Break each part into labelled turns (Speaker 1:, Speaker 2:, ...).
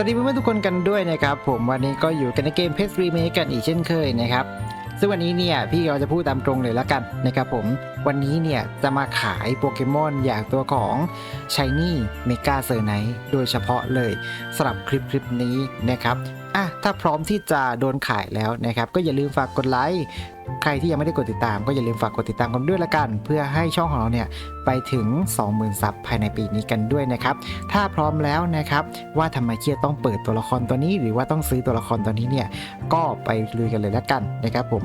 Speaker 1: สวัสดีเพื่อนๆทุกคนกันด้วยนะครับ ผมวันนี้ก็อยู่กันในเกมเพจรีเมคกันอีกเช่นเคยนะครับซึ่งวันนี้เนี่ยพี่เราจะพูดตามตรงเลยแล้วกันนะครับผมวันนี้เนี่ยจะมาขายโปเกมอนอย่างตัวของชายนี่เมกาเซอร์ไนโดยเฉพาะเลยสำหรับคลิปคลิปนี้นะครับ อะถ้าพร้อมที่จะโดนขายแล้วนะครับ ก็อย่าลืมฝากกดไลค์ใครที่ยังไม่ได้กดติดตาม ก็อย่าลืมฝากกดติดตามกันด้วยละกัน เพื่อให้ช่องของเราเนี่ยไปถึง 20,000ซับภายในปีนี้กันด้วยนะครับ ถ้าพร้อมแล้วนะครับ ว่าทำไมเคียต้องเปิดตัวละครตัวนี้ หรือว่าต้องซื้อตัวละครตัวนี้เนี่ยก็ไปลุยกันเลยละกันนะครับผม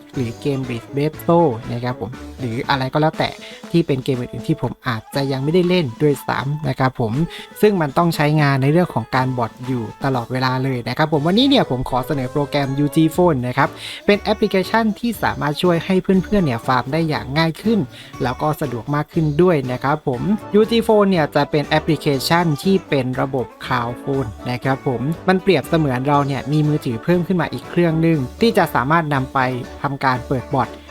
Speaker 1: หรือเกม b r i d g b a t t l e นะครับผมหรืออะไรก็แล้วแต่ที่เป็นเกมอื่นๆที่ผมอาจจะยังไม่ได้เล่นด้วยซ้ำนะครับผมซึ่งมันต้องใช้งานในเรื่องของการบอทอยู่ตลอดเวลาเลยนะครับผมวันนี้เนี่ยผมขอเสนอโปรแกรม UG Phone นะครับเป็นแอปพลิเคชันที่สามารถช่วยให้เพื่อนๆเนี่ยฟาร์มได้อย่างง่ายขึ้น แล้วก็สะดวกมากขึ้นด้วยนะครับผม UG Phone เนี่ยจะเป็นแอปพลิเคชันที่เป็นระบบ Cloud Phone นะครับผมมันเปรียบเสมือนเราเนี่ยมีมือถือเพิ่มขึ้นมาอีกเครื่องหนึ่งที่จะสามารถนำไปทำการเปิดบอท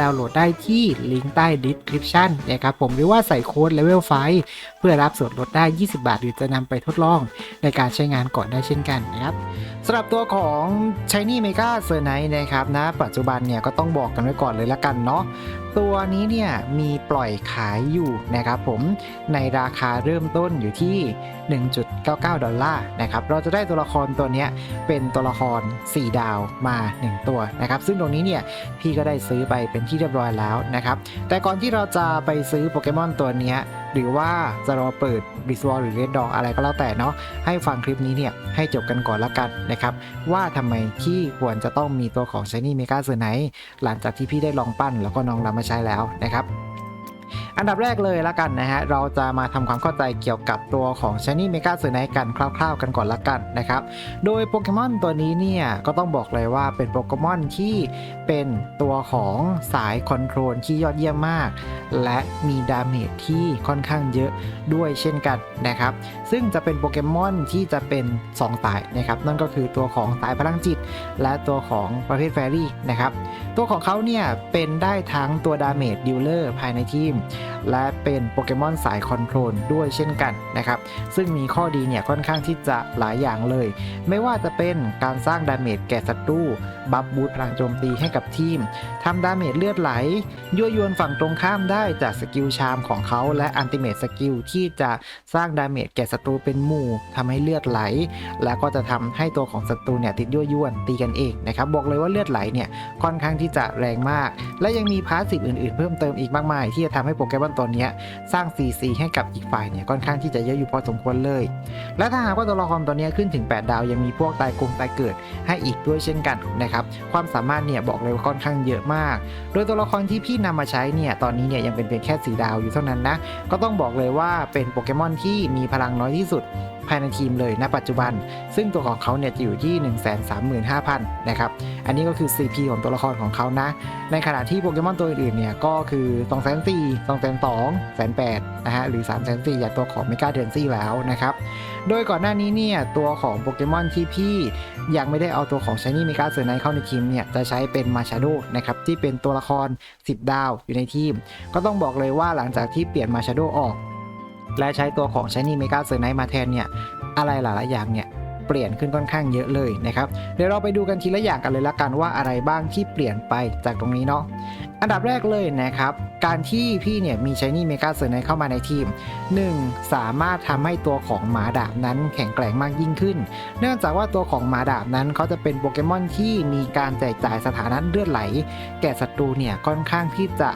Speaker 1: ดาวน์โหลดได้ที่ลิงก์ใต้ดีสคริปชันนะครับผมหรือว่าใส่โค้ด level 5 เพื่อรับส่วนลดได้ 20 บาท หรือจะนำไปทดลองในการใช้งานก่อนได้เช่นกันนะครับสำหรับตัวของ Shiny Mega s e r n i t e นะครับนะปัจจุบันเนี่ยก็ต้องบอกกันไว้ก่อนเลยละกันเนาะตัวนี้เนี่ยมีปล่อยขายอยู่นะครับผมในราคาเริ่มต้นอยู่ที่ 1.99 ดอลลาร์นะครับเราจะได้ตัวละครตัวนี้เป็นตัวละคร 4 ดาวมา 1 ตัวนะครับซึ่งตรงนี้เนี่ยพี่ก็ได้ซื้อไปเป็นที่เรียบร้อยแล้วนะครับแต่ก่อนที่เราจะไปซื้อโปเกมอนตัวนี้ หรือว่าจะรอเปิดบิสวอลหรือเรดดออะไรก็แล้วแต่เนาะให้ฟังคลิปนี้เนี่ยให้จบกันก่อนละกันนะครับ ว่าทำไมที่ควรจะต้องมีตัวของ Shiny Mega s e r n i t e หลังจากที่พี่ได้ลองปั้นแล้วก็น้องนำมาใช้แล้วนะครับอันดับแรกเลยละกันนะฮะเราจะมาทำความเข้าใจเกี่ยวกับตัวของ Shiny Mega s e r n i t e กันคร่าวๆกันก่อนละกันนะครับโดยโปเกมอนตัวนี้เนี่ยก็ต้องบอกเลยว่าเป็นโปเกมอนที่เป็นตัวของสายคอนโทรลที่ยอดเยี่ยมมาก และมีดาเมจที่ค่อนข้างเยอะด้วยเช่นกันนะครับซึ่งจะเป็นโปเกมอนที่จะเป็น 2 สายนะครับนั่นก็คือตัวของสายพลังจิต และตัวของประเภทแฟรี่นะครับตัวของเขาเนี่ยเป็นได้ทั้งตัวดาเมจดิลเลอร์ภายในทีมและเป็นโปเกมอนสายคอนโทรลด้วยเช่นกันนะครับ ซึ่งมีข้อดีเนี่ยค่อนข้างที่จะหลายอย่างเลย ไม่ว่าจะเป็นการสร้างดาเมจแก่ศัตรู บัฟบูทพลังโจมตีให้กับทีมทำดาเมจเลือดไหล ยั่วยวนฝั่งตรงข้ามได้จากสกิลชามของเขาและอันติเมตสกิลที่จะสร้างดาเมจแก่ศัตรูเป็นหมู่ทำให้เลือดไหล แล้วก็จะทำให้ตัวของศัตรูเนี่ยติดยั่วยวนตีกันเองนะครับบอกเลยว่าเลือดไหลเนี่ยค่อนข้างที่จะแรงมาก และยังมีพาสซีฟอื่นๆ เพิ่มเติมอีกมากมาย ที่จะทำให้โปเกมอนตัวนี้สร้าง CC ให้กับอีกฝ่ายเนี่ยค่อนข้างที่จะเยอะอยู่พอสมควรเลย และถ้าหากว่าตัวละครตัวนี้ขึ้นถึง 8 ดาวยังมีพวกตายกงตายเกิดให้อีกด้วยเช่นกันนะครับความสามารถเนี่ยบอกเลยว่าค่อนข้างเยอะมาก โดยตัวละครที่พี่นำมาใช้เนี่ยตอนนี้เนี่ยยังเป็นเพียงแค่สีดาวอยู่เท่านั้นนะก็ต้องบอกเลยว่าเป็นโปเกมอนที่มีพลังน้อยที่สุด ภายในทีมเลยณปัจจุบัน ซึ่งตัวของเขาเนี่ยจะอยู่ที่ 135,000 นะครับ อันนี้ก็คือ CP ของตัวละครของเขานะ ในขณะที่โปเกมอนตัวอื่นๆเนี่ยก็คือ 2 4 0 0 0 2 2 0 0 0 8นะฮะหรือ 3 4 0 0 0อย่างตัวของเมกาเดนซี่แล้วนะครับ โดยก่อนหน้านี้เนี่ยตัวของโปเกมอนที่พี่ยังไม่ได้เอาตัวของ Shiny Mega s e r n i t e เข้าในทีมเนี่ยจะใช้เป็นมาชาโดนะครับที่เป็นตัวละคร 10 ดาวอยู่ในทีม ก็ต้องบอกเลยว่าหลังจากที่เปลี่ยนมาชาโดออก และใช้ตัวของ Shiny Mega s e r n i t e มาแทนเนี่ยอะไรหลายๆอย่างเนี่ยเปลี่ยนขึ้นค่อนข้างเยอะเลยนะครับเดี๋ยวเราไปดูกันทีละอย่างกันเลยละกันว่าอะไรบ้างที่เปลี่ยนไปจากตรงนี้เนาะอันดับแรกเลยนะครับการที่พี่เนี่ยมี Shiny Mega s e r n i t e เข้ามาในทีม 1. สามารถทำให้ตัวของหมาดาบนั้นแข็งแกร่งมากยิ่งขึ้น เนื่องจากว่าตัวของหมาดาบนั้นเขาจะเป็นโปเกมอนที่มีการแจกจ่ายสถานะเลือดไหล แก่ศัตรูเนี่ยค่อนข้างที่จะ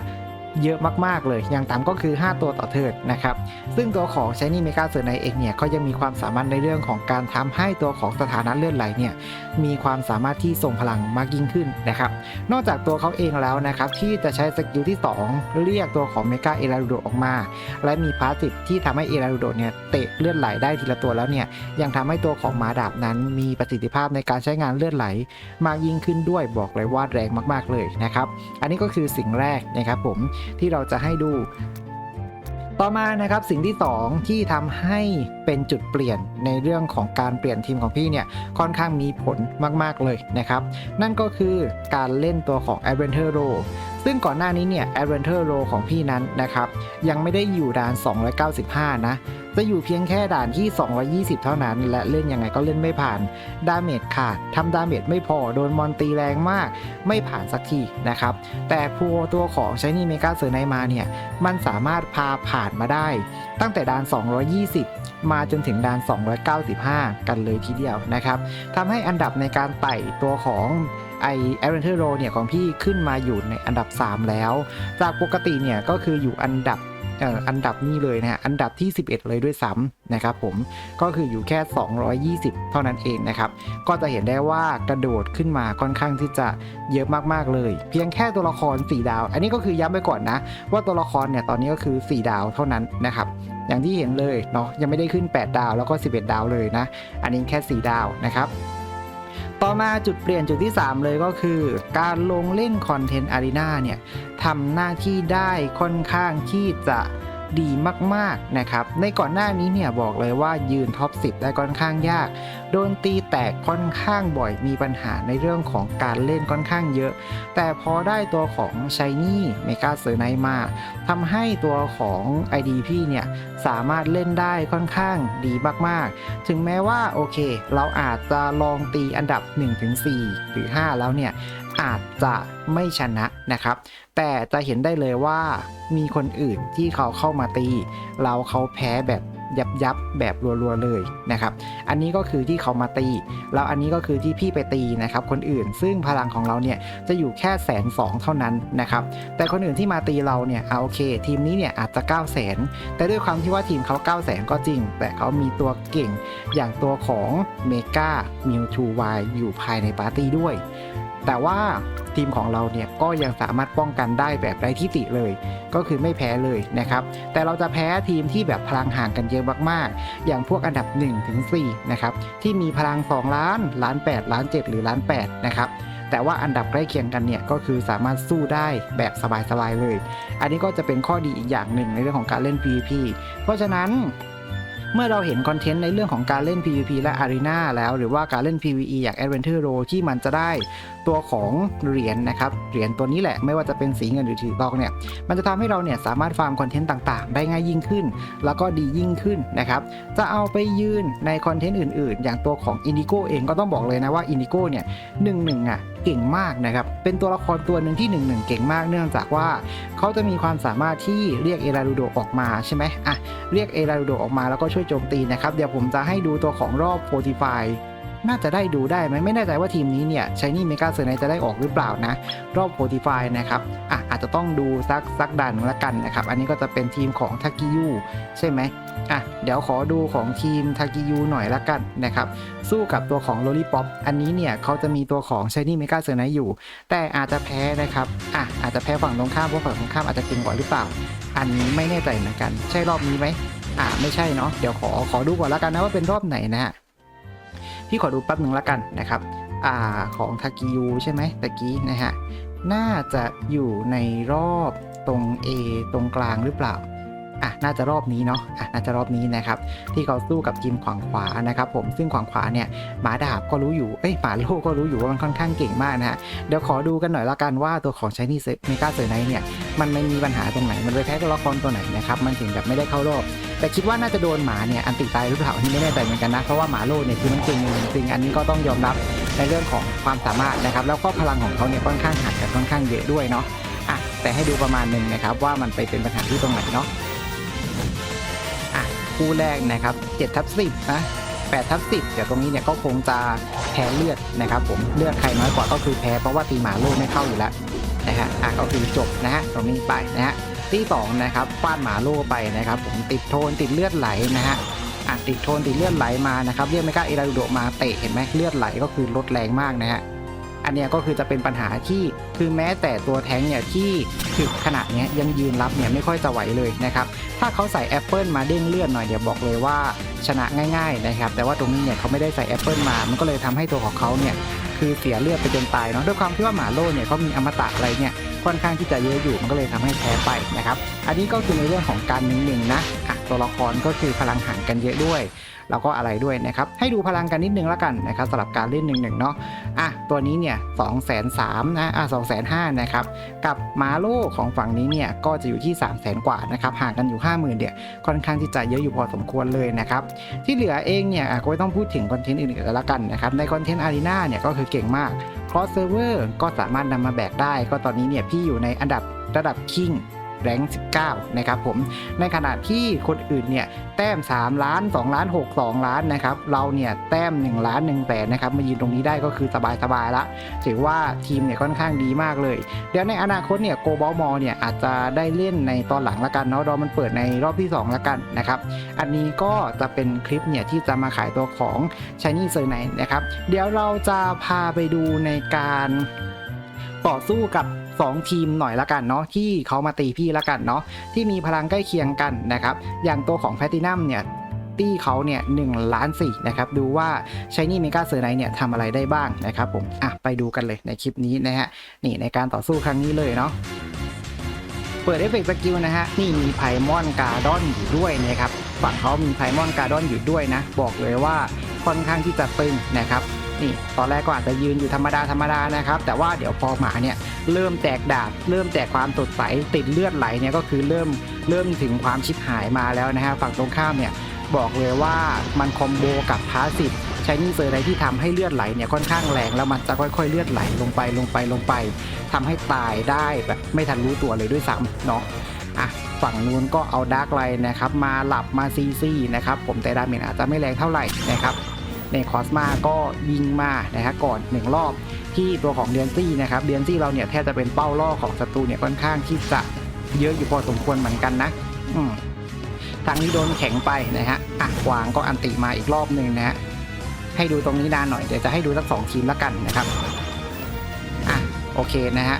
Speaker 1: เยอะมากๆเลย อย่างต่ำก็คือ 5 ตัวต่อเทิร์นนะครับ ซึ่งตัวของ Shiny Mega s e r n i เองเนี่ยก็ยังมีความสามารถในเรื่องของการทำให้ตัวของสถานะเลือดไหลเนี่ยมีความสามารถที่ทรงพลังมากยิ่งขึ้นนะครับ นอกจากตัวเขาเองแล้วนะครับที่จะใช้สกิลที่ 2 เรียกตัวของ Mega e r a d o ออกมา และมีพาสซีฟที่ทำให้ e r a d o เนี่ยเตะเลือดไหลได้ทีละตัวแล้วเนี่ยยังทำให้ตัวของหมาดาบนั้น มีประสิทธิภาพในการใช้งานเลือดไหล มากยิ่งขึ้นด้วยบอกเลยว่าแรงมาก ๆเลยนะครับ อันนี้ก็คือสิ่งแรกนะครับผมที่เราจะให้ดู ต่อมานะครับสิ่งที่ 2 ที่ทำให้เป็นจุดเปลี่ยนในเรื่องของการเปลี่ยนทีมของพี่เนี่ยค่อนข้างมีผลมากๆเลยนะครับ นั่นก็คือการเล่นตัวของ Adventure r o ซึ่งก่อนหน้านี้เนี่ย Adventure r o ของพี่นั้นนะครับยังไม่ได้อยู่ด่าน 295 นะ จะอยู่เพียงแค่ด่านที่ 220 เท่านั้น และเล่นยังไงก็เล่นไม่ผ่าน ดาเมจขาดทำดาเมจไม่พอ โดนมอนตีแรงมาก ไม่ผ่านสักทีนะครับ แต่พัวตัวของ Shiny Mega s e r n i มาเนี่ย มันสามารถพาผ่านมาได้ ตั้งแต่ด่าน 220 มาจนถึงด่าน 295 กันเลยทีเดียวนะครับทำให้อันดับในการไต่ตัวของไอ Adventure Row เนี่ยของพี่ขึ้นมาอยู่ในอันดับ 3 แล้ว จากปกติเนี่ยก็คืออยู่อันดับ อันดับนี้เลยนะฮะอันดับที่ 11 เลยด้วยซ้ำนะครับผมก็คืออยู่แค่ 220 เท่านั้นเองนะครับก็จะเห็นได้ว่ากระโดดขึ้นมาค่อนข้างที่จะเยอะมากๆเลย เพียงแค่ตัวละคร 4 ดาว อันนี้ก็คือย้ำไปก่อนนะ ว่าตัวละครเนี่ยตอนนี้ก็คือ 4 ดาวเท่านั้นนะครับอย่างที่เห็นเลยเนาะยังไม่ได้ขึ้น 8 ดาวแล้วก็ 11 ดาวเลยนะ อันนี้แค่ 4 ดาวนะครับ ต่อมาจุดเปลี่ยนจุดที่ 3 เลยก็คือ การลงเล่นคอนเทนต์อารีนาเนี่ยทำหน้าที่ได้ค่อนข้างที่จะดีมากๆนะครับ ในก่อนหน้านี้เนี่ยบอกเลยว่ายืนท็อป 10 ได้ค่อนข้างยาก โดนตีแตกค่อนข้างบ่อยมีปัญหาในเรื่องของการเล่นค่อนข้างเยอะ แต่พอได้ตัวของ Shiny Mega s e r n i มาทำให้ตัวของ ID พี่เนี่ยสามารถเล่นได้ค่อนข้างดีมากๆ ถึงแม้ว่าโอเค เราอาจจะลองตีอันดับ 1-4 หรือ 5 แล้วเนี่ยอาจจะไม่ชนะนะครับ แต่จะเห็นได้เลยว่ามีคนอื่นที่เขาเข้ามาตี เราเขาแพ้แบบ ยับยับแบบรัวๆเลยนะครับ อันนี้ก็คือที่เขามาตี แล้วอันนี้ก็คือที่พี่ไปตีนะครับคนอื่นซึ่งพลังของเราเนี่ยจะอยู่แค่แสนสองเท่านั้นนะครับ แต่คนอื่นที่มาตีเราเนี่ยเอาโอเค ทีมนี้เนี่ยอาจจะ 9 0 0 0 0 0แต่ด้วยความที่ว่าทีมเขา9 0 0 0 0 0ก็จริง แต่เขามีตัวเก่งอย่างตัวของเมกามิวทูวอยู่ภายในปาร์ตี้ด้วย แต่ว่าทีมของเราเนี่ยก็ยังสามารถป้องกันได้แบบไร้ที่ติเลย ก็คือไม่แพ้เลยนะครับ แต่เราจะแพ้ทีมที่แบบพลังห่างกันเยอะมากๆ อย่างพวกอันดับ1ถึง4นะครับที่มีพลัง 2 ล้านล้าน8ล้าน 7 หรือล้าน8นะครับแต่ว่าอันดับใกล้เคียงกันเนี่ยก็คือสามารถสู้ได้แบบสบายๆเลย อันนี้ก็จะเป็นข้อดีอีกอย่างหนึ่งในเรื่องของการเล่น PVP เพราะฉะนั้นเมื่อเราเห็นคอนเทนต์ในเรื่องของการเล่น PVP และ Arena แล้ว หรือว่าการเล่น PVE อย่าง Adventure Row ที่มันจะได้ ตัวของเหรียญนะครับเหรียญตัวนี้แหละไม่ว่าจะเป็นสีเงินหรือสีทองเนี่ยมันจะทำให้เราเนี่ยสามารถฟาร์มคอนเทนต์ต่างๆ ได้ง่ายยิ่งขึ้น แล้วก็ดียิ่งขึ้นนะครับจะเอาไปยืนในคอนเทนต์อื่น ๆ อย่างตัวของ Indigo เองก็ต้องบอกเลยนะว่า Indigo เนี่ยหนึ่งหนึ่งอะเก่งมากนะครับ เป็นตัวละครตัวหนึ่งที่หนึ่งหนึ่งเก่งมากเนื่องจากว่าเขาจะมีความสามารถที่เรียกเอรารูโดออกมาใช่ไหมอะเรียกเอรารูโดออกมาแล้วก็ช่วยโจมตีนะครับ เดี๋ยวผมจะให้ดูตัวของรอบโ o ติฟาย น่าจะได้ดูได้ไหมไม่แน่ใจว่าทีมนี้เนี่ยชายนี่เมกาเซอร์ไนจะได้ออกหรือเปล่านะ รอบโ o ติฟายนะครับอะอาจจะต้องดูสักสักดันละกันนะครับ อันนี้ก็จะเป็นทีมของทากิยูใช่ไหมอะเดี๋ยวขอดูของทีมทากิยูหน่อยละกันนะครับ สู้กับตัวของโ o ลิป o p อันนี้เนี่ยเขาจะมีตัวของชายนี่เมกาเซอร์ไนอยู่ แต่อาจจะแพ้นะครับอะอาจจะแพ้ฝั่งตรงข้ามเพราะฝั่งตรงข้ามอาจจะเก่งกว่าหรือเปล่า อันนี้ไม่แน่ใจเหมือนกัน ใช่รอบนี้ไหมอ่าไม่ใช่เนาะเดี๋ยวขอขอดูก่อนแล้วกันนะว่าเป็นรอบไหนนะฮะ พี่ขอดูแป๊บหนึ่งแล้วกันนะครับอ่าของทากิยูใช่ไหมตะกี้นะฮะน่าจะอยู่ในรอบตรง A ตรงกลางหรือเปล่าอะน่าจะรอบนี้เนาะอะน่าจะรอบนี้นะครับ ที่เขาสู้กับทีมขวางขวานะครับ ผมซึ่งขวางขวาเนี่ยหมาดาบก็รู้อยู่เอ้ยหมาโลก็รู้อยู่ว่ามันค่อนข้างเก่งมากนะฮะเดี๋ยวขอดูกันหน่อยละกันว่าตัวของชายนี่เมกาเซอร์ไนเนี่ยมันไม่มีปัญหาตรงไหนมันไปแพ้ตัวละครตัวไหนนะครับมันถึงแบบไม่ได้เข้ารอบ แต่คิดว่าน่าจะโดนหมาเนี่ยอันติตายหรือเปล่าอันนี้ไม่แน่ใจเหมือนกันนะ เพราะว่าหมาโลดเนี่ยคือมันเก่งจริงอันนี้ก็ต้องยอมรับในเรื่องของความสามารถนะครับแล้วก็พลังของเขาเนี่ยค่อนข้างห่างกันค่อนข้างเยอะด้วยเนาะอะแต่ให้ดูประมาณหนึ่งนะครับว่ามันไปเป็นปัญหาที่ตรงไหนเนาะอะคู่แรกนะครับ7ทับ10นะ8ทับ10เดี๋ยวตรงนี้เนี่ยก็คงจะแพ้เลือดนะครับผมเลือดใครน้อยกว่าก็คือแพ้เพราะว่าตีหมาโลดไม่เข้าอยู่แล้วนะฮะอะก็คือจบนะฮะตรงนี้ไปนะฮะ ที่สองนะครับฟาดหมาโล่ไปนะครับ ผมติดโทนติดเลือดไหลนะฮะอะติดโทนติดเลือดไหลมานะครับเรียกไม่กล้าเอราโดมาเตะเห็นไหมเลือดไหลก็คือลดแรงมากนะฮะอันเนี้ยก็คือจะเป็นปัญหาที่คือแม้แต่ตัวแท้งเนี่ยที่ถึกขนาดเนี้ยยังยืนรับเนี่ยไม่ค่อยจะไหวเลยนะครับถ้าเขาใส่แอปเปิลมาเด้งเลือดหน่อยเดี๋ยวบอกเลยว่าชนะง่ายๆนะครับแต่ว่าตรงนี้เนี่ยเขาไม่ได้ใส่แอปเปิลมามันก็เลยทำให้ตัวของเขาเนี่ยคือเสียเลือดไปจนตายเนาะด้วยความที่ว่าหมาโล่เนี่ยเขามีอมตะอะไรเนี่ย ค่อนข้างที่จะเยอะอยู่มันก็เลยทำให้แพ้ไปนะครับ อันนี้ก็คือในเรื่องของการหนึ่งหนึ่งนะ ตัวละครก็คือพลังห่างกันเยอะด้วย แล้วก็อะไรด้วยนะครับ ให้ดูพลังกันนิดนึงแล้วกันนะครับสำหรับการเล่นหนึ่งหนึ่งเนาะอะตัวนี้เนี่ยสองแสนสามนะอะสองแสนห้านะครับกับมาโลของฝั่งนี้เนี่ยก็จะอยู่ที่3 0 0แสนกว่านะครับห่างกันอยู่ 5 0,000เนี่ยค่อนข้างที่จะเยอะอยู่พอสมควรเลยนะครับที่เหลือเองเนี่ยก็ไม่ต้องพูดถึงคอนเทนต์อื่นๆแล้วกันนะครับในคอนเทนต์อารีนาเนี่ยก็คือเก่งมาก cross server ก็สามารถนำมาแบกได้ ก็ตอนนี้เนี่ยพี่อยู่ในอันดับระดับ king แรง19 นะครับผม ในขณะที่คนอื่นเนี่ยแต้ม 3 ล้าน 2 ล้าน 6 2 ล้านนะครับ เราเนี่ยแต้ม 1 ล้าน1แสนนะครับ มายืนตรงนี้ได้ก็คือสบายสบายๆละ ถือว่าทีมเนี่ยค่อนข้างดีมากเลย เดี๋ยวในอนาคตเนี่ยโกบอลมอเนี่ยอาจจะได้เล่นในตอนหลังละกันเนาะรอมันเปิดในรอบที่ 2 ละกันนะครับ อันนี้ก็จะเป็นคลิปเนี่ยที่จะมาขายตัวของชายนี่เซอร์ไนนะครับ เดี๋ยวเราจะพาไปดูในการต่อสู้กับ 2 ทีมหน่อยละกันเนาะที่เขามาตีพี่ละกันเนาะที่มีพลังใกล้เคียงกันนะครับอย่างตัวของแพตตินัมเนี่ยตี้เขาเนี่ยหนึ่งล้านสี่นะครับดูว่าชายนี่เมกาเซอร์ไนเนี่ยทำอะไรได้บ้างนะครับผมอะไปดูกันเลยในคลิปนี้นะฮะนี่ในการต่อสู้ครั้งนี้เลยเนาะเปิดเอฟเฟกต์สกิลนะฮะนี่มีไพมอนการ์ดอนอยู่ด้วยนะครับฝั่งเขามีไพมอนการ์ดอนอยู่ด้วยนะ บอกเลยว่าค่อนข้างที่จะตึงนะครับ นี่ตอนแรกก็อาจจะยืนอยู่ธรรมดาธรรมดานะครับ แต่ว่าเดี๋ยวพอหมาเนี่ยเริ่มแตกดาบเริ่มแตกความสดใสติดเลือดไหลเนี่ยก็คือเริ่มเริ่มถึงความชิบหายมาแล้วนะฮะฝั่งตรงข้ามเนี่ยบอกเลยว่ามันคอมโบกับพาสซีฟใช้นี่เซอร์ไรที่ทำให้เลือดไหลเนี่ยค่อนข้างแรงแล้วมันจะค่อย ๆ เลือดไหลลงไปลงไปลงไปทำให้ตายได้แบบไม่ทันรู้ตัวเลยด้วยซ้ำเนาะอะฝั่งนู้นก็เอาดาร์กไลน์นะครับมาหลับมาซีซีนะครับผมแต่ดาเมจอาจจะไม่แรงเท่าไหร่นะครับ ในคอสมาก็ยิงมานะฮะก่อนหนึ่งรอบที่ตัวของเดียนซี่นะครับเดียนซี่เราเนี่ยแทบจะเป็นเป้าล่อของศัตรูเนี่ยค่อนข้างที่จะเยอะอยู่พอสมควรเหมือนกันนะ อืมทางนี้โดนแข็งไปนะฮะอะกวางก็อันติมาอีกรอบหนึ่งนะฮะให้ดูตรงนี้นานหน่อยเดี๋ยวจะให้ดูสักสองทีมละกันนะครับอะโอเคนะฮะ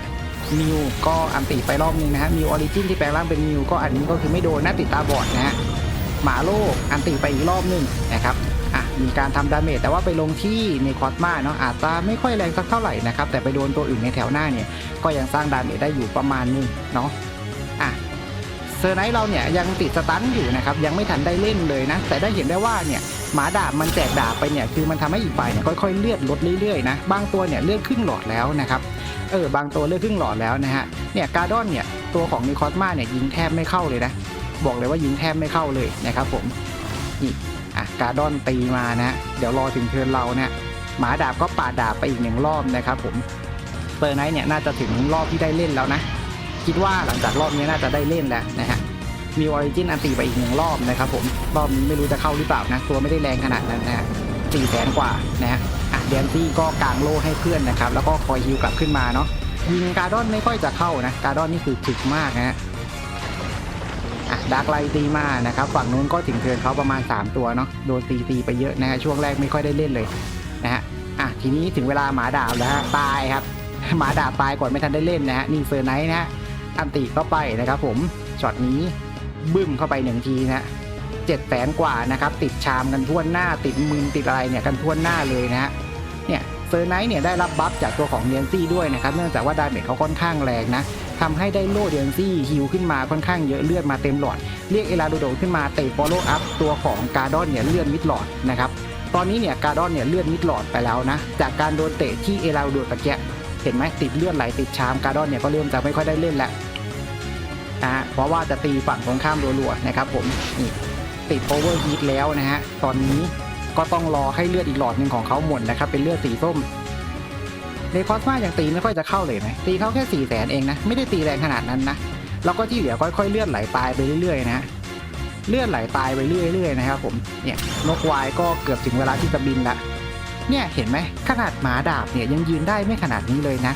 Speaker 1: มิวก็อันติไปรอบหนึงนะฮะมิวออริจินที่แปลงร่างเป็นมิวก็อันนี้ก็คือไม่โดนนะติดตาบอดนะฮะหมาโลกอันติไปอีกรอบหนึ่งนะครับ มีการทำดาเมจแต่ว่าไปลงที่ในคอสมาเนาะอาจจะไม่ค่อยแรงสักเท่าไหร่นะครับแต่ไปโดนตัวอื่นในแถวหน้าเนี่ยก็ยังสร้างดาเมจได้อยู่ประมาณนึงเนาะอะเซอร์ไนท์เราเนี่ยยังติดสตันอยู่นะครับยังไม่ทันได้เล่นเลยนะแต่ได้เห็นได้ว่าเนี่ยหมาดาบมันแจกดาบไปเนี่ยคือมันทำให้อีกฝ่ายเนี่ยค่อยๆเลือดลดเรื่อยๆนะบางตัวเนี่ยเลือดครึ่งหลอดแล้วนะครับเออบางตัวเลือดครึ่งหลอดแล้วนะฮะเนี่ยการ์ดอนเนี่ยตัวของนิคอสมาเนี่ยยิงแทบไม่เข้าเลยนะบอกเลยว่ายิงแทบไม่เข้าเลยนะครับผมนี่ การดอนตีมานะ เดี๋ยวรอถึงเทิร์นเราเนี่ยหมาดาบก็ปาดดาบไปอีกหนึ่งรอบนะครับผมเซอร์ไนท์เนี่ยน่าจะถึงรอบที่ได้เล่นแล้วนะ คิดว่าหลังจากรอบนี้น่าจะได้เล่นแล้วนะฮะมีออริจินอันตีไปอีกหนึ่งรอบนะครับผมรอบนี้ไม่รู้จะเข้าหรือเปล่านะ ตัวไม่ได้แรงขนาดนั้นนะฮะสี่แสนกว่านะฮะอะเดนซี่ก็กางโล่ให้เพื่อนนะครับ แล้วก็คอยฮิวกลับขึ้นมาเนาะยิงการ์ดอนไม่ค่อยจะเข้านะ การ์ดอนนี่คือถึกมากนะฮะ ดาร์กไลตีมานะครับฝั่งนู้นก็ถึงเทิร์นเขาประมาณ 3 ตัวเนาะโดนตีตีไปเยอะนะฮะช่วงแรกไม่ค่อยได้เล่นเลยนะฮะอะทีนี้ถึงเวลาหมาดาบแล้วฮะตายครับ หมาดาบตายก่อนไม่ทันได้เล่นนะฮะนี่เซอร์ไนท์นะฮะอันติเข้าไปนะครับผมช็อตนี้บึ้มเข้าไปหนึ่งทีนะฮะเจ็ดแสนกว่านะครับติดชามกันทั่วหน้าติดมือติดอะไรเนี่ยกันทั่วหน้าเลยนะฮะเนี่ยเซอร์ไนท์เนี่ยได้รับบัฟจากตัวของเดียนซี่ด้วยนะครับเนื่องจากว่าดาเมจเขาค่อนข้างแรงนะ ทำให้ได้โล่เดนซี่ฮิวขึ้นมาค่อนข้างเยอะเลือดมาเต็มหลอด เรียกเอลาโดโดขึ้นมาเตะฟอลโล่อัพตัวของการ์ดอนเนี่ยเลือดมิดหลอดนะครับตอนนี้เนี่ยการ์ดอนเนี่ยเลือดมิดหลอดไปแล้วนะจากการโดนเตะที่เอลาโดโดตะเกียเห็นไหมติดเลือดไหลติดชามการ์ดอนเนี่ยก็เริ่มจะไม่ค่อยได้เล่นแล้วนะฮะเพราะว่าจะตีฝั่งตรงข้ามรัวๆนะครับผมนี่ติดโอเวอร์ฮีทแล้วนะฮะตอนนี้ก็ต้องรอให้เลือดอีกหลอดหนึ่งของเขาหมดนะครับเป็นเลือดสีส้ม ในคอสมาอย่างตีไม่ค่อยจะเข้าเลยไหมตีเขาแค่สี่แสนเองนะ ไม่ได้ตีแรงขนาดนั้นนะ แล้วก็ที่เหลือค่อยๆเลื่อนไหลตายไปเรื่อยๆนะเลื่อนไหลตายไปเรื่อยๆนะครับผมเนี่ยนกวายก็เกือบถึงเวลาที่จะบินละเนี่ยเห็นไหมขนาดหมาดาบเนี่ยยังยืนได้ไม่ขนาดนี้เลยนะ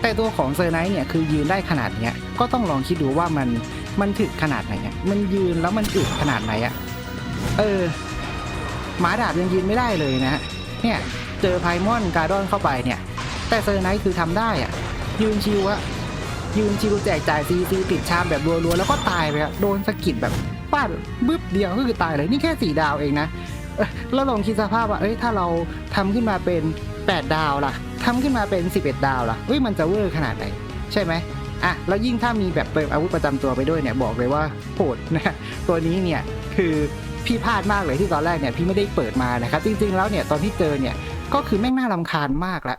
Speaker 1: แต่ตัวของเซอร์ไนท์เนี่ยคือยืนได้ขนาดเนี้ยก็ต้องลองคิดดูว่ามันมันถึกขนาดไหนมันยืนแล้วมันอึดขนาดไหนอะเออหมาดาบยังยืนไม่ได้เลยนะฮะเนี่ยเจอไพมอนการ์ดอนเข้าไปเนี่ย แต่เซอร์ไนท์คือทำได้อะยืนชิวอะยืนชิวแจกจ่ายซีซีติดชามแบบรัวๆแล้วก็ตายไปอะโดนสะกิดแบบฟาดบึ๊บเดียวก็คือตายเลยนี่แค่สี่ดาวเองนะแล้วลองคิดสภาพว่าเอ้ยถ้าเราทำขึ้นมาเป็น 8 ดาวล่ะทำขึ้นมาเป็น 11 ดาวล่ะเฮ้ยมันจะเวอร์ขนาดไหน ใช่ไหมอะแล้วยิ่งถ้ามีแบบเติมอาวุธประจำตัวไปด้วยเนี่ยบอกเลยว่าโหดนะตัวนี้เนี่ยคือพี่พลาดมากเลยที่ตอนแรกเนี่ยพี่ไม่ได้เปิดมานะครับจริงๆแล้วเนี่ยตอนที่เจอเนี่ยก็คือแม่งน่ารำคาญมากละ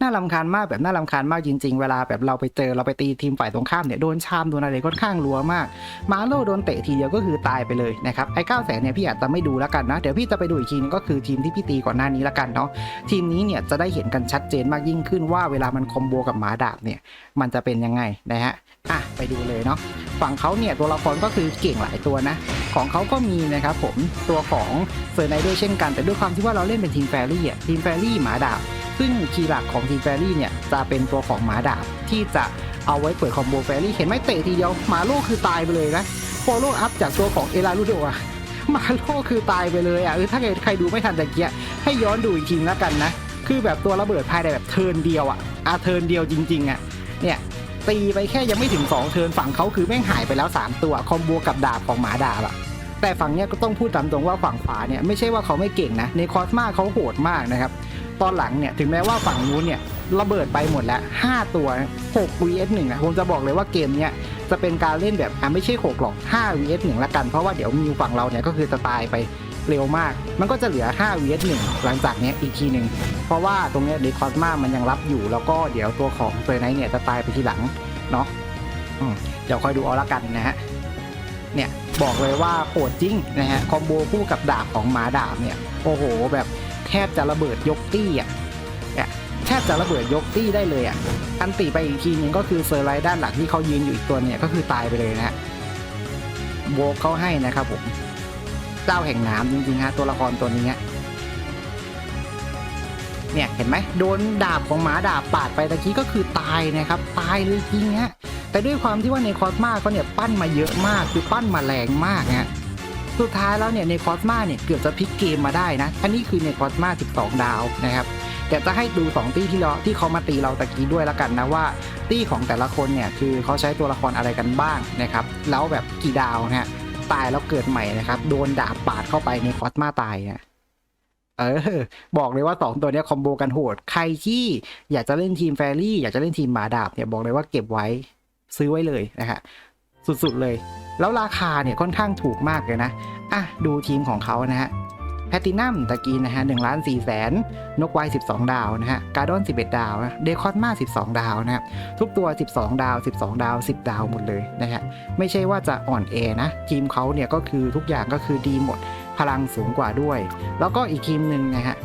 Speaker 1: น่าลำคาญมากแบบน่าลำคาญมากจริง ๆ เวลาแบบเราไปเจอเราไปตีทีมฝ่ายตรงข้ามเนี่ยโดนชามโดนอะไรค่อนข้างรัวมาก มาโลโดนเตะทีเดียวก็คือตายไปเลยนะครับไอ้เก้าแสนเนี่ยพี่อาจจะไม่ดูแล้วกันนะ เดี๋ยวพี่จะไปดูอีกทีนึงก็คือทีมที่พี่ตีก่อนหน้านี้แล้วกันเนาะทีมนี้เนี่ยจะได้เห็นกันชัดเจนมากยิ่งขึ้นว่าเวลามันคอมโบกับหมาดาบเนี่ยมันจะเป็นยังไงนะฮะ อะไปดูเลยเนาะฝั่งเขาเนี่ยตัวละครก็คือเก่งหลายตัวนะ ของเขาก็มีนะครับผมตัวของเซอร์ไนด้วยเช่นกัน แต่ด้วยความที่ว่าเราเล่นเป็นทีมแฟรี่อะทีมแฟรี่หมาดาบ ซึ่งคีย์หลักของทีมแฟรี่เนี่ยจะเป็นตัวของหมาดาบที่จะเอาไว้เปิดคอมโบแฟรี่เห็นไหมเตะทีเดียวหมาโลคือตายไปเลยนะโฟโลอัพจากตัวของเอลาลูโดอะหมาโลคือตายไปเลยอะเออถ้าเกิดใครดูไม่ทันตะเกียให้ย้อนดูอีกทีแล้วกันนะ คือแบบตัวระเบิดภายในแบบเทินเดียวอะอาเทินเดียวจริงๆอะเนี่ย ตีไปแค่ยังไม่ถึง 2 เทิร์นฝั่งเขาคือแม่งหายไปแล้ว 3 ตัวคอมโบกับดาบของหมาดาบอะแต่ฝั่งเนี้ยก็ต้องพูดตามตรงว่าฝั่งขวาเนี่ยไม่ใช่ว่าเขาไม่เก่งนะในคอสมาเขาโหดมากนะครับตอนหลังเนี่ยถึงแม้ว่าฝั่งนู้นเนี่ยระเบิดไปหมดแล้ว 5 ตัว 6 vs 1นะผมจะบอกเลยว่าเกมเนี้ยจะเป็นการเล่นแบบอะไม่ใช่ 6 หรอก 5 vs 1ละกันเพราะว่าเดี๋ยวมีฝั่งเราเนี่ยก็คือจะตายไป เร็วมาก มันก็จะเหลือ 5 vs 1หลังจากนี้อีกทีหนึ่ง เพราะว่าตรงนี้เดคอสมามันยังรับอยู่ แล้วก็เดี๋ยวตัวของเซอร์ไนท์เนี่ยจะตายไปทีหลัง เนาะเดี๋ยวคอยดูเอาละกันนะฮะ เนี่ยบอกเลยว่าโหดจริงนะฮะ คอมโบคู่กับดาบของหมาดาบเนี่ย โอ้โห แบบแทบจะระเบิดยกตี้อะแทบจะระเบิดยกตี้ได้เลยอะ อันติไปอีกทีนึงก็คือเซอร์ไลด้านหลังที่เขายืนอยู่อีกตัวเนี่ยก็คือตายไปเลยนะฮะโบกเขาให้นะครับผม เจ้าแห่งน้ำจริงๆฮะตัวละครตัวนี้เนี่ยเห็นไหมโดนดาบของหมาดาบปาดไปตะกี้ก็คือตายนะครับ ตายเลยจริงฮะแต่ด้วยความที่ว่าในคอสมาเขาเนี่ยปั้นมาเยอะมากคือปั้นมาแรงมากฮะสุดท้ายแล้วเนี่ยในคอสมาเนี่ยเกือบจะพลิกเกมมาได้นะ อันนี้คือในคอสมา 12 ดาวนะครับแต่จะให้ดู2ตี้ที่เราที่เขามาตีเราตะกี้ด้วยแล้วกันนะว่าตี้ของแต่ละคนเนี่ยคือเขาใช้ตัวละครอะไรกันบ้างนะครับแล้วแบบกี่ดาวนะฮะ ตายแล้วเกิดใหม่นะครับ โดนดาบปาดเข้าไปในคอสมาตายเนะเออ บอกเลยว่า 2 ตัวนี้คอมโบกันโหด ใครที่อยากจะเล่นทีมแฟรี่ อยากจะเล่นทีมหมาดาบเนี่ยบอกเลยว่าเก็บไว้ซื้อไว้เลยนะฮะสุดๆเลย แล้วราคาเนี่ยค่อนข้างถูกมากเลยนะ อะ ดูทีมของเขานะฮะ แพตตินัมตะกี้นะฮะหนึ่งล้านสี่แสนนกไวสิบสองดาวนะฮะการ์ดอนสิบเอ็ดดาวเดคอนมาสิบสองดาวนะครับทุกตัว12ดาว12ดาว10ดาวหมดเลยนะฮะไม่ใช่ว่าจะอ่อนแอนะ ทีมเขาเนี่ยก็คือทุกอย่างก็คือดีหมดพลังสูงกว่าด้วย แล้วก็อีกทีมหนึ่งนะฮะ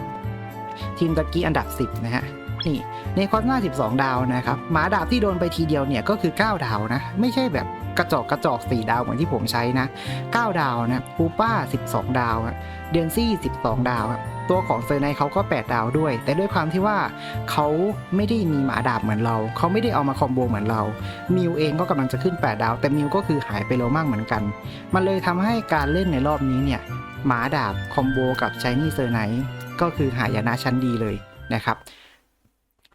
Speaker 1: ทีมตะกี้อันดับ10นะฮะนี่ในคอสมา12 ดาวนะครับหมาดาบที่โดนไปทีเดียวเนี่ยก็คือ 9 ดาวนะ ไม่ใช่แบบ กระจอกกระจอก 4 ดาวเหมือนที่ผมใช้นะ 9 ดาวนะปูป้า 12 ดาวอะเดนซี่ 12 ดาวอะตัวของเซอร์ไนเขาก็ 8 ดาวด้วย แต่ด้วยความที่ว่าเขาไม่ได้มีหมาดาบเหมือนเรา เขาไม่ได้เอามาคอมโบเหมือนเรา มิวเองก็กำลังจะขึ้น 8 ดาว แต่มิวก็คือหายไปเร็วมากเหมือนกัน มันเลยทำให้การเล่นในรอบนี้เนี่ย หมาดาบคอมโบกับชายนี่เซอร์ไนก็คือหายนะชั้นดีเลยนะครับ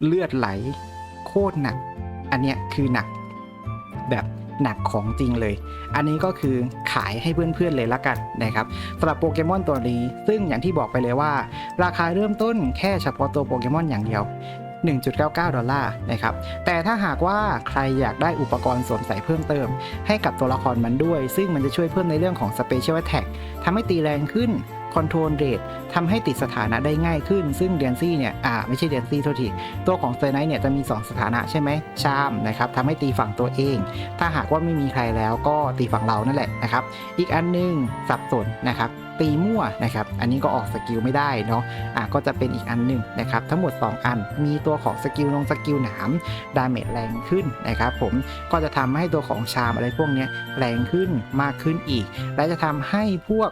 Speaker 1: เลือดไหลโคตรหนัก อันเนี้ยคือหนักแบบ หนักของจริงเลย อันนี้ก็คือขายให้เพื่อนๆเลยละกันนะครับสำหรับโปเกมอนตัวนี้ ซึ่งอย่างที่บอกไปเลยว่า ราคาเริ่มต้นแค่เฉพาะตัวโปเกมอนอย่างเดียว 1.99 ดอลลาร์นะครับ แต่ถ้าหากว่าใครอยากได้อุปกรณ์สวมใส่เพิ่มเติม ให้กับตัวละครมันด้วย ซึ่งมันจะช่วยเพิ่มในเรื่องของ Special Attack ทำให้ตีแรงขึ้น คอนโทรลเรททำให้ติดสถานะได้ง่ายขึ้น ซึ่งเดนซี่เนี่ย อ่า ไม่ใช่เดนซี่โทษที ตัวของเซอร์ไนท์เนี่ยจะมี 2 สถานะใช่ไหมชามนะครับทำให้ตีฝั่งตัวเอง ถ้าหากว่าไม่มีใครแล้วก็ตีฝั่งเรานั่นแหละนะครับ อีกอันหนึงสับสนนะครับตีมั่วนะครับ อันนี้ก็ออกสกิลไม่ได้เนาะ อะก็จะเป็นอีกอันหนึ่งนะครับ ทั้งหมด 2 อัน มีตัวของสกิลลงสกิลหนาม ดาเมจแรงขึ้นนะครับผม ก็จะทำให้ตัวของชามอะไรพวกนี้แรงขึ้นมากขึ้นอีก และจะทำให้พวก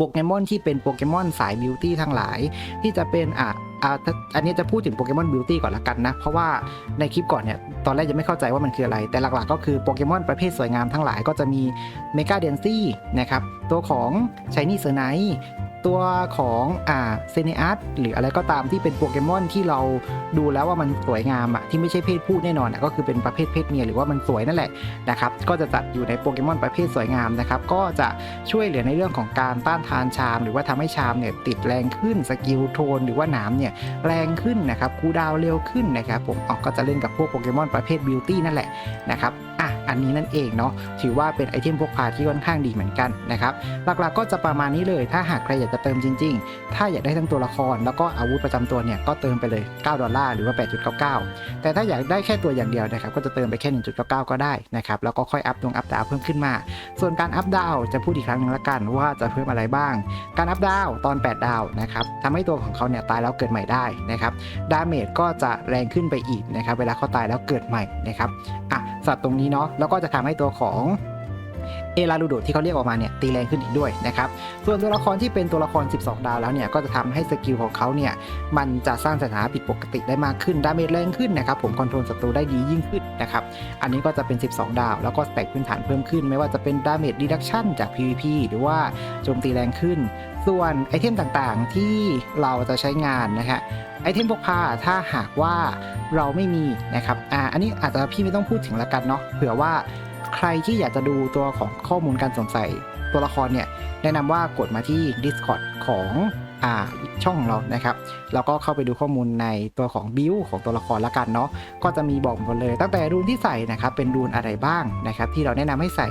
Speaker 1: โปเกมอนที่เป็นโปเกมอนสายบิวตี้ทั้งหลาย ที่จะเป็นอะอ่าอันนี้จะพูดถึงโปเกมอนบิวตี้ก่อนละกันนะ เพราะว่าในคลิปก่อนเนี่ย ตอนแรกยังไม่เข้าใจว่ามันคืออะไร แต่หลักๆก็คือโปเกมอนประเภทสวยงามทั้งหลายก็จะมีเมกาเดนซี่นะครับ ตัวของชายนี่เซอร์ไน ตัวของอ่าเซเนอัสหรืออะไรก็ตามที่เป็นโปเกมอนที่เราดูแล้วว่ามันสวยงามอะที่ไม่ใช่เพศผู้แน่นอนอะก็คือเป็นประเภทเพศเมียหรือว่ามันสวยนั่นแหละนะครับก็จะจัดอยู่ในโปเกมอนประเภทสวยงามนะครับก็จะช่วยเหลือในเรื่องของการต้านทานชาม หรือว่าทำให้ชามเนี่ยติดแรงขึ้นสกิลโทนหรือว่าหนามเนี่ยแรงขึ้นนะครับคูดาวเร็วขึ้นนะครับผมออกก็จะเล่นกับพวกโปเกมอนประเภทบิวตี้นั่นแหละนะครับอะอันนี้นั่นเองเนาะถือว่าเป็นไอเทมพกพาที่ค่อนข้างดีเหมือนกันนะครับหลักๆก็จะประมาณนี้เลยถ้าหากใครอยากจะเติมจริง ๆ ถ้าอยากได้ทั้งตัวละคร แล้วก็อาวุธประจำตัวเนี่ยก็เติมไปเลย 9 ดอลลาร์หรือว่า 8.99 แต่ถ้าอยากได้แค่ตัวอย่างเดียวนะครับก็จะเติมไปแค่ 1.99 ก็ได้นะครับแล้วก็ค่อยอัพดวงอัพดาวเพิ่มขึ้นมา ส่วนการอัพดาวจะพูดอีกครั้งหนึงละกันว่าจะเพิ่มอะไรบ้าง การอัพดาวตอน 8 ดาวนะครับทำให้ตัวของเขาเนี่ยตายแล้วเกิดใหม่ได้นะครับดาเมจก็จะแรงขึ้นไปอีกนะครับเวลาเขาตายแล้วเกิดใหม่นะครับอะสัตว์ตรงนี้เนาะแล้วก็จะทำให้ตัวของ เอลาลูโดที่เขาเรียกออกมาเนี่ยตีแรงขึ้นอีกด้วยนะครับ ส่วนตัวละครที่เป็นตัวละคร 12 ดาวแล้วเนี่ยก็จะทำให้สกิลของเขาเนี่ยมันจะสร้างสถานะผิดปกติได้มากขึ้น ดาเมจแรงขึ้นนะครับ ผมคอนโทรลศัตรูได้ดียิ่งขึ้นนะครับ อันนี้ก็จะเป็น 12 ดาว แล้วก็สแต็กพื้นฐานเพิ่มขึ้น ไม่ว่าจะเป็นดาเมจดีดักชั่นจาก PVP หรือว่าโจมตีแรงขึ้น ส่วนไอเทมต่างๆที่เราจะใช้งานนะฮะไอเทมพกพาถ้าหากว่าเราไม่มีนะครับ อ่า อันนี้อาจจะพี่ไม่ต้องพูดถึงละกันเนาะ เผื่อว่า ใครที่อยากจะดูตัวของข้อมูลการสวมใส่ตัวละครเนี่ย แนะนำว่ากดมาที่ Discord ของ ช่องของเรานะครับแล้วก็เข้าไปดูข้อมูลในตัวของบิวของตัวละครละกันเนาะก็จะมีบอกหมดเลย ตั้งแต่รูนที่ใส่นะครับเป็นรูนอะไรบ้างนะครับที่เราแนะนำให้ใส่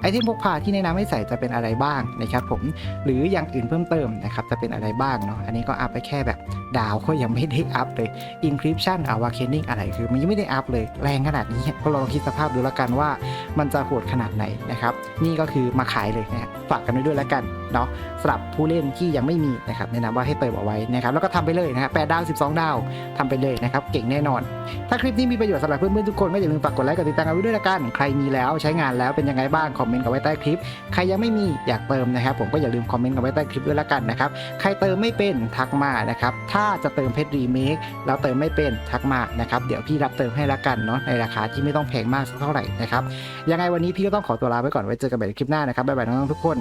Speaker 1: ไอเทมพกพาที่แนะนำให้ใส่จะเป็นอะไรบ้างนะครับผมหรืออย่างอื่นเพิ่มเติมนะครับจะเป็นอะไรบ้างเนาะอันนี้ก็อัพไปแค่แบบดาวก็ยังไม่ได้อัพเลย Encryption Awakening อะไรคือมันยังไม่ได้อัพเลย แรงขนาดนี้ก็ลองคิดสภาพดูแล้วกันว่า มันจะโหดขนาดไหนนะครับนี่ก็คือมาขายเลยนะฝากกันไว้ด้วยล้วกัน เนาะสำหรับผู้เล่นที่ยังไม่มีนะครับแนะนำว่าให้เติมเอาไว้นะครับแล้วก็ทำไปเลยนะฮะแปดดาว12 ดาวทำไปเลยนะครับเก่งแน่นอน ถ้าคลิปนี้มีประโยชน์สำหรับเพื่อนๆทุกคนก็อย่าลืมฝากกดไลค์กดติดตามกันไว้ด้วยละกันใครมีแล้วใช้งานแล้วเป็นยังไงบ้างคอมเมนต์กันไว้ใต้คลิป ใครยังไม่มีอยากเติมนะครับผมก็อย่าลืมคอมเมนต์กันไว้ใต้คลิปด้วยละกันนะครับใครเติมไม่เป็นทักมานะครับถ้าจะเติมเพชรรีเมคแล้วเติมไม่เป็นทักมานะครับเดี๋ยวพี่รับเติมให้ละกันเนาะในราคาที่ไม่ต้องแพงมากสักเท่าไหร่นะครับยังไงวันนี้พี่ก็ต้องขอตัวลาไปก่อนไว้เจอกันใหม่ในคลิปหน้านะครับบ๊ายบายน้องๆทุกคน